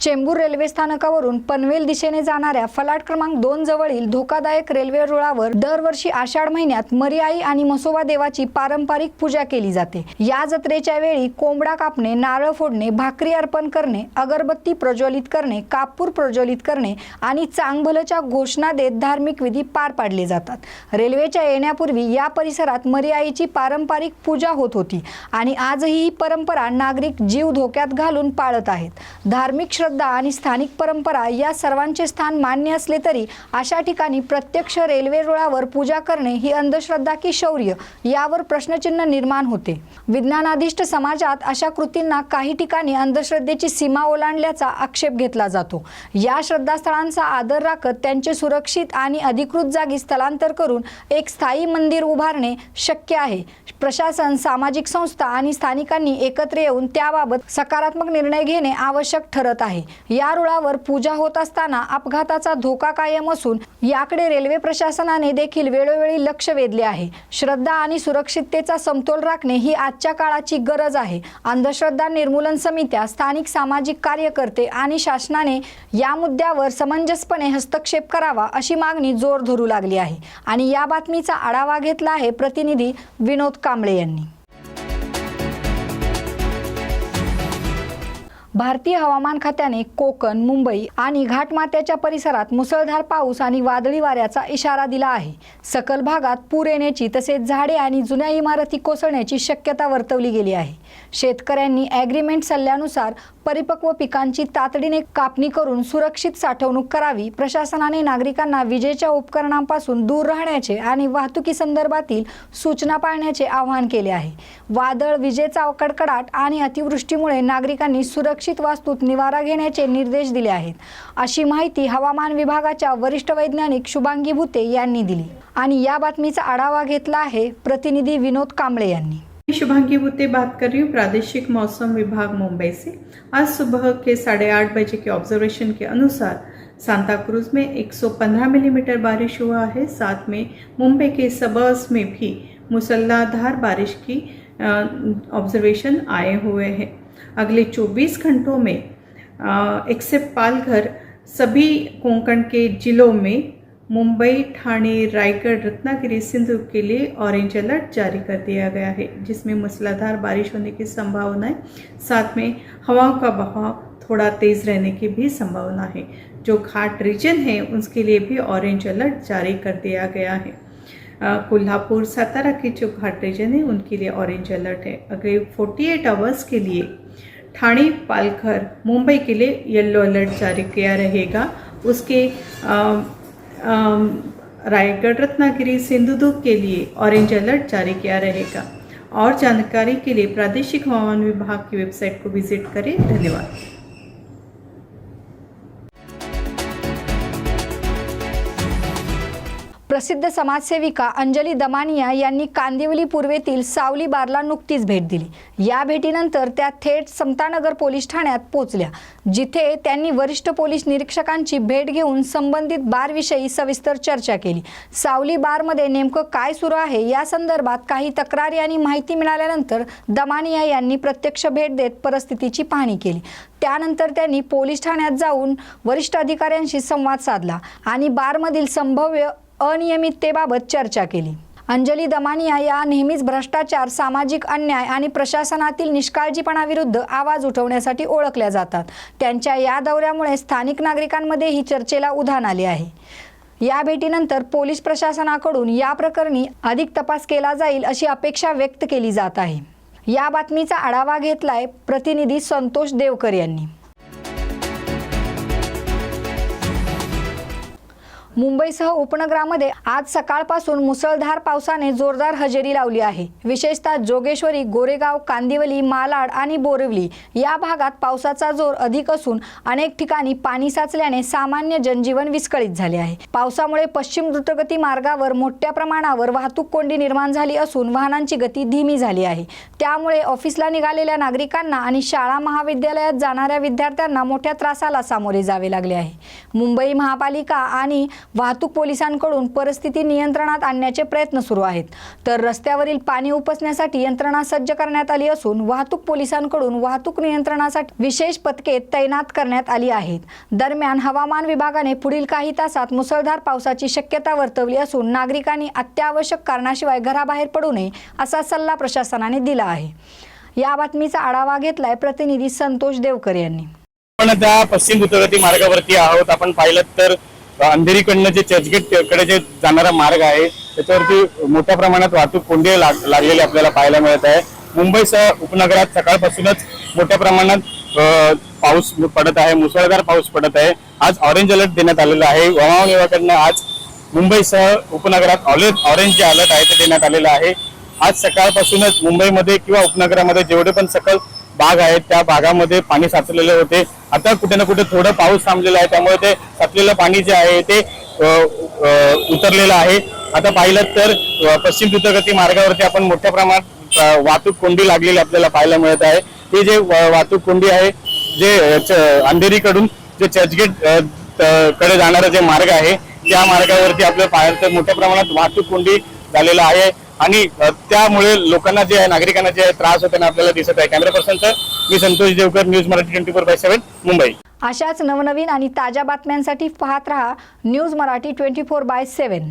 Chembur railway स्थानकावरून पनवेल दिशेने जाणाऱ्या फलाट क्रमांक दोन जवळील धोकादायक रेल्वे रुळावर दरवर्षी आषाढ महिन्यात मरियाई आणि मसोबा देवाची पारंपरिक पूजा केली जाते. या जत्रेच्या वेळी कोंबडा कापणे नारळ फोडणे भाकरी अर्पण करणे अगरबत्ती प्रज्वलित करणे कापूर प्रज्वलित करणे आणि चांगभलच्या घोषणा देत धार्मिक विधी पार पाडले जातात. रेल्वेच्या येण्यापूर्वी या परिसरात मरियाईची पारंपरिक पूजा होत होती आणि आजही ही परंपरा नागरिक जीव धोक्यात घालून पाळत आहेत. धार्मिक श्रद्धा आणि स्थानिक परंपरा या सर्वांचे स्थान मान्य असले तरी अशा ठिकाणी प्रत्यक्ष रेल्वे रुळावर पूजा करणे ही अंधश्रद्धा की शौर्य यावर प्रश्नचिन्ह निर्माण होते. विज्ञानाधिष्ट समाजात अशा कृतींना काही ठिकाणी अंधश्रद्धेची सीमा ओलांडल्याचा आक्षेप घेतला जातो. या श्रद्धास्थळांचा आदर राखत त्यांचे सुरक्षित आणि अधिकृत जागी स्थलांतर करून एक स्थायी मंदिर उभारणे शक्य आहे. प्रशासन सामाजिक संस्था आणि स्थानिकांनी एकत्र येऊन त्याबाबत सकारात्मक निर्णय घेणे आवश्यक ठरत आहे. या रुळावर पूजा होत असताना अपघाताचा धोका कायम असून याकडे रेल्वे प्रशासनाने देखील वेळोवेळी लक्ष वेधले आहे. श्रद्धा आणि सुरक्षिततेचा समतोल राखणे ही आजच्या काळाची गरज आहे. अंधश्रद्धा निर्मूलन समित्या स्थानिक सामाजिक कार्यकर्ते आणि शासनाने या मुद्द्यावर समंजसपणे हस्तक्षेप करावा अशी मागणी जोर धरू लागली आहे. आणि या बातमीचा आढावा घेतला आहे प्रतिनिधी विनोद कांबळे यांनी. भारतीय हवामान खात्याने कोकण मुंबई आणि घाटमाथ्याच्या परिसरात मुसळधार पाऊस आणि वादळी वाऱ्याचा इशारा दिला आहे. सकल भागात पूर येण्याची तसेच झाडे आणि जुन्या इमारती कोसळण्याची शक्यता वर्तवली गेली आहे. शेतकऱ्यांनी ॲग्रीमेंट सल्ल्यानुसार परिपक्व पिकांची तातडीने कापणी करून सुरक्षित साठवणूक करावी प्रशासनाने नागरिकांना विजेच्या उपकरणांपासून दूर राहण्याचे आणि वाहतुकी संदर्भातील सूचना पाळण्याचे आवाहन केले आहे. वादळ विजेचा कडकडाट आणि अतिवृष्टीमुळे नागरिकांनी सुरक्षित वास्तूत निवारा घेण्याचे निर्देश दिले आहेत. अशी माहिती हवामान विभागाच्या वरिष्ठ वैज्ञानिक शुभांगी भुते यांनी दिली. आणि या बातमीचा आढावा घेतला आहे प्रतिनिधी विनोद कांबळे यांनी. शुभांगी बुते बात कर रही हूँ प्रादेशिक मौसम विभाग मुंबई से। आज सुबह के साढ़े आठ बजे के ऑब्जर्वेशन के अनुसार सांता क्रूज में 115 मिलीमीटर बारिश हुआ है। साथ में मुंबई के सबर्स में भी मूसलाधार बारिश की ऑब्जर्वेशन आए हुए हैं। अगले 24 घंटों में एक्सेप्ट पालघर सभी कोंकण के जिलों में मुंबई ठाणे रायगढ़ रत्नागिरी सिंधु के लिए ऑरेंज अलर्ट जारी कर दिया गया है जिसमें मूसलाधार बारिश होने की संभावना है साथ में हवाओं का बहाव थोड़ा तेज़ रहने की भी संभावना है। जो घाट रीजन है उसके लिए भी ऑरेंज अलर्ट जारी कर दिया गया है। कोल्हापुर सातारा के जो घाट रीजन है उनके लिए ऑरेंज अलर्ट है। अगले 48 आवर्स के लिए ठाणे पालघर मुंबई के लिए येलो अलर्ट जारी किया रहेगा। उसके अम, रायगढ़ रत्नागिरी सिंधुदुर्ग के लिए ऑरेंज अलर्ट जारी किया रहेगा। और जानकारी के लिए प्रादेशिक हवामान विभाग की वेबसाइट को विज़िट करें। धन्यवाद। प्रसिद्ध समाजसेविका अंजली दमानिया यांनी कांदिवली पूर्वेतील सावली बारला नुकतीच भेट दिली. या भेटीनंतर त्या थेट समतानगर पोलीस ठाण्यात पोहोचल्या जिथे त्यांनी वरिष्ठ पोलीस निरीक्षकांची भेट घेऊन संबंधित बारविषयी सविस्तर चर्चा केली. सावली बारमध्ये नेमकं काय सुरू आहे या संदर्भात काही तक्रारी आणि माहिती मिळाल्यानंतर दमानिया यांनी प्रत्यक्ष भेट देत परिस्थितीची पाहणी केली. त्यानंतर त्यांनी पोलीस ठाण्यात जाऊन वरिष्ठ अधिकाऱ्यांशी संवाद साधला आणि बारमधील संभाव्य अनियमिततेबाबत चर्चा केली. अंजली दमानिया या नेहमीच भ्रष्टाचार सामाजिक अन्याय आणि प्रशासनातील निष्काळजीपणाविरुद्ध आवाज उठवण्यासाठी ओळखल्या जातात. त्यांच्या या दौऱ्यामुळे स्थानिक नागरिकांमध्ये ही चर्चेला उधाण आले आहे. या भेटीनंतर पोलीस प्रशासनाकडून या प्रकरणी अधिक तपास केला जाईल अशी अपेक्षा व्यक्त केली जात आहे. या बातमीचा आढावा घेतलाय प्रतिनिधी संतोष देवकर यांनी. मुंबईसह उपनगरामध्ये आज सकाळपासून मुसळधार पावसाने जोरदार हजेरी लावली आहे. विशेषतः जोगेश्वरी गोरेगाव कांदिवली मालाड आणि बोरिवली या भागात पावसाचा जोर अधिक असून अनेक ठिकाणी पाणी साचल्याने सामान्य जनजीवन विस्कळीत झाले आहे. पावसामुळे पश्चिम द्रुतगती मार्गावर मोठ्या प्रमाणावर वाहतूक कोंडी निर्माण झाली असून वाहनांची गती धीमी झाली आहे. त्यामुळे ऑफिसला निघालेल्या नागरिकांना आणि शाळा महाविद्यालयात जाणाऱ्या विद्यार्थ्यांना मोठ्या त्रासाला सामोरे जावे लागले आहे. मुंबई महापालिका आणि वाहतूक पोलिसांकडून परिस्थिती नियंत्रणात आणण्याचे प्रयत्न सुरू आहेत. तर रस्त्यावरील पाणी उपसण्यासाठी यंत्रणा सज्ज करण्यात आली असून वाहतूक पोलिसांकडून वाहतूक नियंत्रणासाठी विशेष पथके तैनात करण्यात आली आहेत. दरम्यान हवामान विभागाने पुढील काही तासात मुसळधार पावसाची शक्यता वर्तवली असून नागरिकांनी अत्यावश्यक कारणाशिवाय घराबाहेर पडू नये असा सल्ला प्रशासनाने दिला आहे. या बातमीचा आढावा घेतलाय प्रतिनिधी संतोष देवकर यांनी. आपण आता पश्चिम द्रुतगती मार्गावरती आहोत. आपण पाहिलं तर अंधेरीकडनं जे चर्चगेटकडे जे जाणारा मार्ग आहे त्याच्यावरती मोठ्या प्रमाणात वाहतूक कोंडी लाग- लागलेली आपल्याला पाहायला मिळत आहे. मुंबईसह उपनगरात सकाळपासूनच मोठ्या प्रमाणात पाऊस पडत आहे मुसळधार पाऊस पडत आहे. आज ऑरेंज अलर्ट देण्यात आलेला आहे. हवामान विभागाकडनं आज मुंबईसह उपनगरात ऑरेंज ऑरेंज जे अलर्ट आहे ते देण्यात आलेलं आहे. आज सकाळपासूनच मुंबईमध्ये किंवा उपनगरामध्ये जेवढे पण सकल बाग आहेत. त्या भागामध्ये पाणी साचलेले होते. आता कुठे ना कुठे थोडं पाऊस थांबलेला आहे. त्यामुळे ते साचलेलं पाणी जे आहे ते उतरलेलं आहे. आता पाहिलं तर पश्चिम द्रुतगती मार्गावरती आपण मोठ्या प्रमाणात वाहतूक कोंडी लागलेली आपल्याला पाहायला मिळत आहे. ही जे वा- वाहतूक कोंडी आहे जे च- अंधेरीकडून जे चर्चगेट त- कडे जाणारा जे मार्ग आहे त्या मार्गावरती आपल्याला पाहायला तर मोठ्या प्रमाणात वाहतूक कोंडी झालेला आहे. आणि त्यामुळे लोकांना जे आहे नागरिकांना जे आहे त्रास होताना आपल्याला दिसत आहे. कॅमेरा पर्सनचं मी Santosh Devkar news Marathi twenty four by seven Mumbai अशाच नवनवीन आणि ताज्या बातम्यांसाठी पाहत रहा news Marathi twenty four by seven